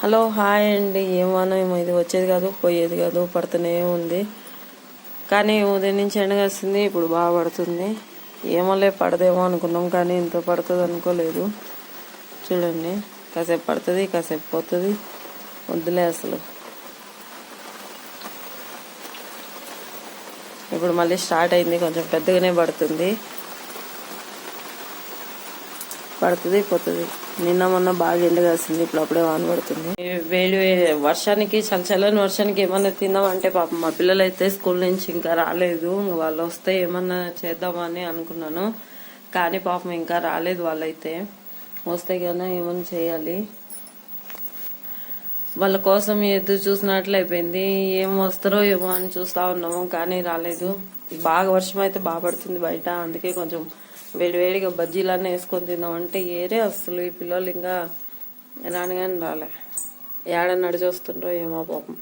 Hello hi అండి. ఏమన్నా ఏమో ఇది వచ్చేది కాదు పోయేది కాదు పడుతూనే ఉంది. కానీ ఉదయం నుంచి ఎండ వస్తుంది ఇప్పుడు బాగా పడుతుంది. ఏమోలే పడదేమో అనుకున్నాం కానీ ఇంత పడుతుంది అనుకోలేదు. చూడండి కాసేపు పడుతుంది కాసేపు పోతుంది. వద్దులే అసలు. ఇప్పుడు మళ్ళీ స్టార్ట్ అయింది కొంచెం పెద్దగానే పడుతుంది. పడుతుంది పోతుంది. నిన్న మొన్న బాగా ఎండ కాసింది ఇప్పుడు అప్పుడే వాన పడుతుంది. వేడి వే- వర్షానికి చల్ల చల్లని వర్షానికి ఏమన్నా తిందామంటే పాపం మా పిల్లలు అయితే స్కూల్ నుంచి ఇంకా రాలేదు. వాళ్ళు వస్తే ఏమన్నా చేద్దామని అనుకున్నాను. కానీ పాపం ఇంకా రాలేదు వాళ్ళైతే. వస్తే కానీ ఏమన్నా చేయాలి. వాళ్ళ కోసం ఎదురు చూసినట్లు అయిపోయింది. ఏం వస్తారో ఏమో అని చూస్తా ఉన్నాము కానీ రాలేదు. బాగా వర్షం అయితే బాగా పడుతుంది బయట అందుకే కొంచెం వేడివేడిగా బజ్జీలన్నీ వేసుకొని తిందామంటే ఏరే అసలు ఈ పిల్లలు ఇంకా రాని కానీ రాలే. ఏడ నడిచి వస్తుండ్రో ఏమో పాపం.